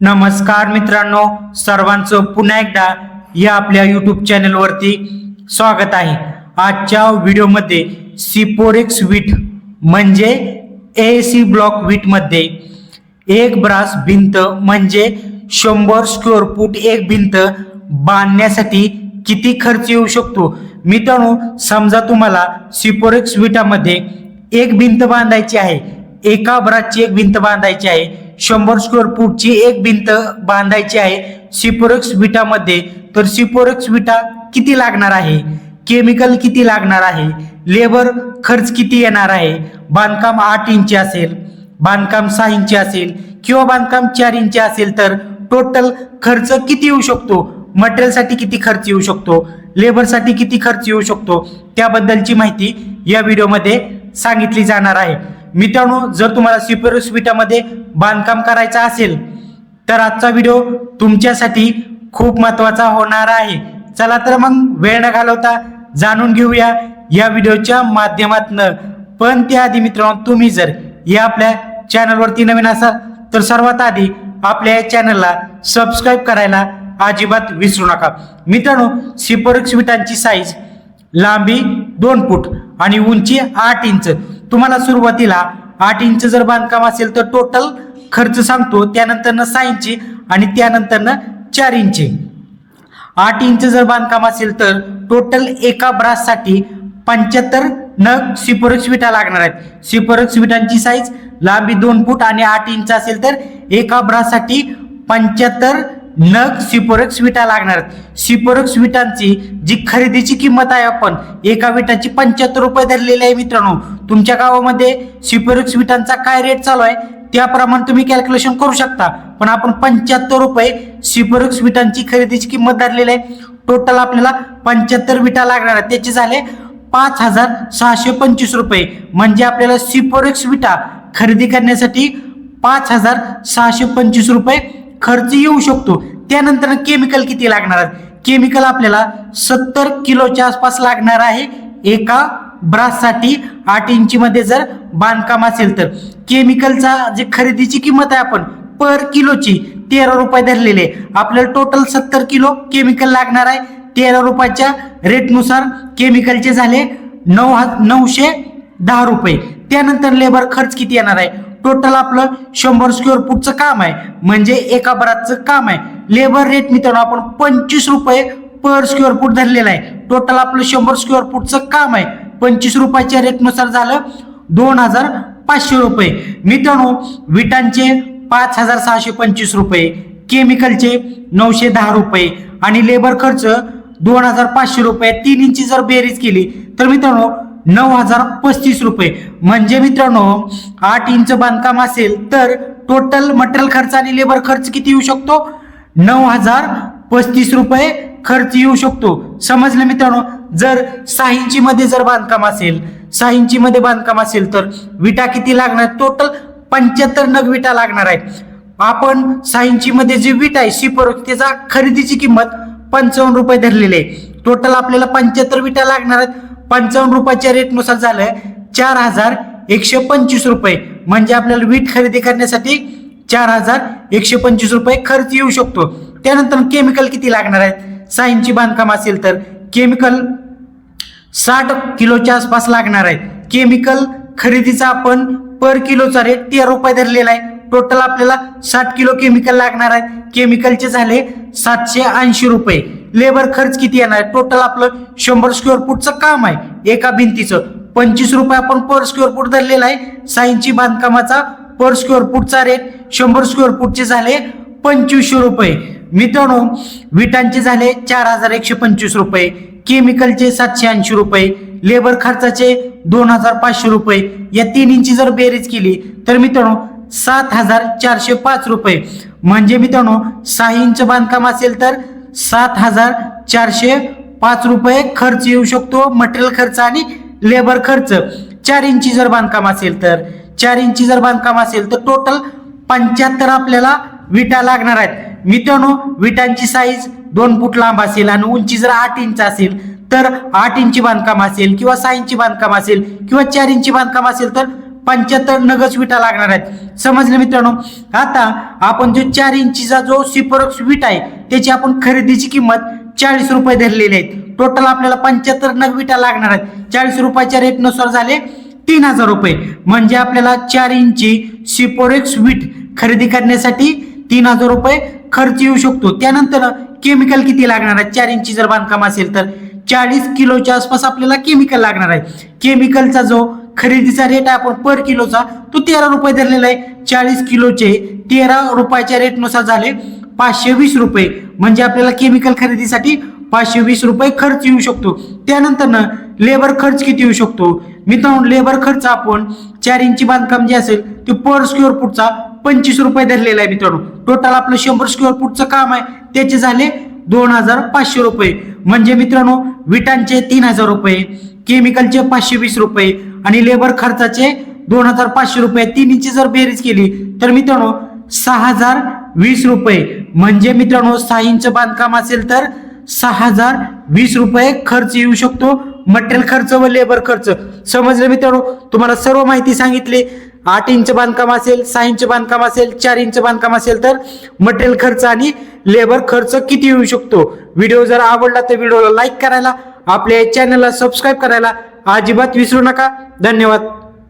नमस्कार मित्रांनो सर्वांचं पुन्हा एकदा या आपल्या युट्यूब चॅनलवरती स्वागत आहे. आजच्या व्हिडिओमध्ये सिपोरेक्स वीट म्हणजे ए सी ब्लॉक वीटमध्ये एक ब्रास भिंत म्हणजे शंभर स्क्वेअर फूट एक भिंत बांधण्यासाठी किती खर्च येऊ शकतो? मित्रांनो समजा तुम्हाला सिपोरेक्स विटामध्ये एक भिंत बांधायची आहे. एका ब्रासची एक भिंत बांधायची आहे. शंभर स्क्वेअर फूटची एक भिंत बांधायची आहे. सिपोरक्स विटामध्ये. तर सिपोरक्स विटा किती लागणार आहे? केमिकल किती लागणार आहे? लेबर खर्च किती येणार आहे? बांधकाम आठ इंची असेल बांधकाम सहा इंची असेल किंवा बांधकाम चार इंची असेल तर टोटल खर्च किती येऊ शकतो? मटेरियलसाठी किती खर्च येऊ शकतो? लेबरसाठी किती खर्च येऊ शकतो? त्याबद्दलची माहिती या व्हिडिओमध्ये सांगितली जाणार आहे. मित्रांनो जर तुम्हाला सिपेरोस विटामध्ये बांधकाम करायचं असेल तर आजचा व्हिडिओ तुमच्यासाठी खूप महत्त्वाचा होणार आहे. चला तर मग वेळ न घालवता जाणून घेऊया या व्हिडिओच्या माध्यमातून. पण त्याआधी मित्रांनो तुम्ही जर या आपल्या चॅनलवरती नवीन असाल तर सर्वात आधी आपल्या या चॅनलला सबस्क्राईब करायला अजिबात विसरू नका. मित्रांनो सिपोरिक्स विटांची साईज लांबी दोन फूट आणि उंची आठ इंच. तुम्हाला सुरुवातीला आठ इंच जर बांधकाम असेल तर टोटल खर्च सांगतो त्यानंतरनं सहा इंची आणि त्यानंतरनं चार इंची. आठ इंच जर बांधकाम असेल तर टोटल एका ब्राससाठी पंच्याहत्तर नग सिपोरक्स विटा लागणार आहेत. सिपोरक्स विटांची साईज लांबी दोन फूट आणि आठ इंच असेल तर एका ब्राससाठी पंच्याहत्तर नग सिपोरेक्स विटा लागणार. आहेत विटांची जी खरेदीची किंमत आहे आपण एका विटाची पंच्याहत्तर रुपये धरलेली आहे मित्रांनो. तुमच्या गावामध्ये सिपोरेक्स विटांचा काय रेट चालू आहे त्याप्रमाणे तुम्ही कॅल्क्युलेशन करू शकता. पण आपण पंच्याहत्तर रुपये सिपोरेक्स विटांची खरेदीची किंमत धरलेली आहे. टोटल आपल्याला पंच्याहत्तर विटा लागणार आहे त्याचे झाले पाच हजार सहाशे पंचवीस रुपये. म्हणजे आपल्याला सिपोरेक्स विटा खरेदी करण्यासाठी पाच हजार सहाशे पंचवीस रुपये खर्च येऊ शकतो. त्यानंतर केमिकल किती लागणार केमिकल आपल्याला सत्तर किलोच्या आसपास लागणार आहे. एका ब्राससाठी आठ इंचीमध्ये जर बांधकाम असेल तर. केमिकलचा जे खरेदीची किंमत आहे आपण पर किलोची तेरा रुपये धरलेले. आहे. आपल्याला टोटल सत्तर किलो केमिकल लागणार आहे. तेरा रुपयाच्या रेटनुसार केमिकलचे झाले नऊ हा नऊशे दहा रुपये. त्यानंतर लेबर खर्च किती येणार आहे? टोटल आपलं शंभर स्क्वेअर फूटचं काम आहे. म्हणजे एका बरातचं काम आहे. लेबर रेट मित्रांनो आपण पंचवीस रुपये पर स्क्वेअर फूट धरलेलं आहे. टोटल आपलं शंभर स्क्वेअर फूटचं काम आहे. पंचवीस रुपयाच्या रेटनुसार झालं दोन हजार पाचशे रुपये. मित्रांनो विटांचे पाच हजार सहाशे पंचवीस रुपये. केमिकलचे नऊशे दहा रुपये. आणि लेबर खर्च दोन हजार पाचशे रुपये. तीन इंची जर बेरीज केली तर मित्रांनो नऊ हजार पस्तीस रुपये. म्हणजे मित्रांनो आठ इंच बांधकाम असेल तर टोटल मटेरियल खर्च आणि लेबर खर्च किती येऊ शकतो? नऊ हजार पस्तीस रुपये खर्च येऊ शकतो. समजलं मित्रांनो? जर सहा इंची मध्ये जर बांधकाम असेल सहा इंची मध्ये बांधकाम असेल तर विटा किती लागणार? टोटल पंच्याहत्तर नग विटा लागणार आहेत. आपण सहा इंची मध्ये जी विट आहे शिपर त्याचा खरेदीची किंमत पंचावन्न रुपये धरलेली आहे. टोटल आपल्याला पंच्याहत्तर विटा लागणार आहेत. पंचावन्न रुपयाच्या रेटनुसार झालं चार हजार एकशे पंचवीस रुपये. म्हणजे आपल्याला वीट खरेदी करण्यासाठी चार हजार एकशे पंचवीस रुपये खर्च येऊ शकतो. त्यानंतर केमिकल किती लागणार आहेत साईनची बांधकाम असेल तर केमिकल साठ किलोच्या आसपास लागणार आहे. केमिकल खरेदीचा आपण पर किलोचा रेट तेरा रुपये धरलेला आहे. टोटल आपल्याला साठ किलो केमिकल लागणार आहे. केमिकलचे झाले सातशे ऐंशी रुपये. लेबर खर्च किती येणार? आहे टोटल आपलं शंभर स्क्वेअर फूटचं काम आहे. एका भिंतीचं. पंचवीस रुपये आपण पर स्क्वेअर फूट धरलेला आहे. साईंची बांधकामाचा पर स्क्वेअर फूटचा रेट शंभर स्क्वेअर फूटचे झाले पंचवीसशे रुपये. मित्रांनो विटांचे झाले चार हजार एकशे पंचवीस रुपये. केमिकलचे सातशे ऐंशी रुपये. लेबर खर्चाचे दोन हजार पाचशे रुपये. या तिन्हींची जर बेरीज केली तर मित्रांनो सात हजार चारशे पाच रुपये. म्हणजे मित्रांनो सहा इंच बांधकाम असेल तर सात हजार चारशे पाच रुपये खर्च येऊ शकतो मटेरियल खर्च आणि लेबर खर्च. चार इंची जर बांधकाम असेल तर चार इंची जर बांधकाम असेल तर टोटल पंच्याहत्तर आपल्याला विटा लागणार आहेत. मित्रांनो विटांची साईज दोन फूट लांब असेल आणि उंची जर आठ इंच असेल तर आठ इंची बांधकाम असेल किंवा सहा इंची बांधकाम असेल किंवा चार इंची बांधकाम असेल तर पंच्याहत्तर नगच विटा लागणार आहेत. समजलं मित्रांनो? आता आपण जो चार इंचीचा जो सिपरक्स विट आहे त्याची आपण खरेदीची किंमत चाळीस रुपये धरलेली आहे टोटल आपल्याला पंच्याहत्तर नग विटा लागणार आहेत. चाळीस रुपयाच्या रेटनुसार झाले तीन हजार रुपये. म्हणजे आपल्याला चार इंची सिपोरेक्स वीट खरेदी करण्यासाठी तीन हजार रुपये खर्च येऊ शकतो. त्यानंतर केमिकल किती लागणार आहे? चार इंची जर बांधकाम असेल तर चाळीस किलोच्या आसपास आपल्याला केमिकल लागणार आहे. केमिकलचा जो खरेदीचा रेट आहे आपण पर किलोचा तो तेरा रुपये धरलेला आहे. चाळीस किलोचे तेरा रुपयाच्या रेटनुसार झाले. पाचशे वीस रुपये. म्हणजे आपल्याला केमिकल खरेदीसाठी पाचशे वीस रुपये खर्च येऊ शकतो. त्यानंतर ना लेबर खर्च किती येऊ शकतो? मित्रांनो लेबर खर्च आपण चार इंची बांधकाम जे असेल ते पर स्क्वेअर फूटचा पंचवीस रुपये धरलेला आहे मित्रांनो. टोटल आपलं शंभर स्क्वेअर फूटचं काम आहे. त्याचे झाले दोन हजार पाचशे रुपये. म्हणजे मित्रांनो विटांचे तीन हजार रुपये केमिकलचे पाचशे वीस रुपये आणि लेबर खर्चाचे दोन हजार पाचशे रुपये. तिन्हीची जर बेरीज केली तर मित्रांनो सहा हजार वीस रुपये. म्हणजे मित्रांनो साईंचं बांधकाम असेल तर सहा हजार वीस रुपये खर्च येऊ शकतो. मटेरियल खर्च व लेबर खर्च. समजलं मित्रांनो? तुम्हाला सर्व माहिती सांगितली. आठ इंच बांधकाम असेल सहा इंच बांधकाम असेल चार इंच बांधकाम असेल तर मटेरियल खर्च आणि लेबर खर्च किती येऊ शकतो? व्हिडिओ जर आवडला तर व्हिडिओला लाईक करायला आपल्या चॅनलला सबस्क्राईब करायला अजिबात विसरू नका. धन्यवाद.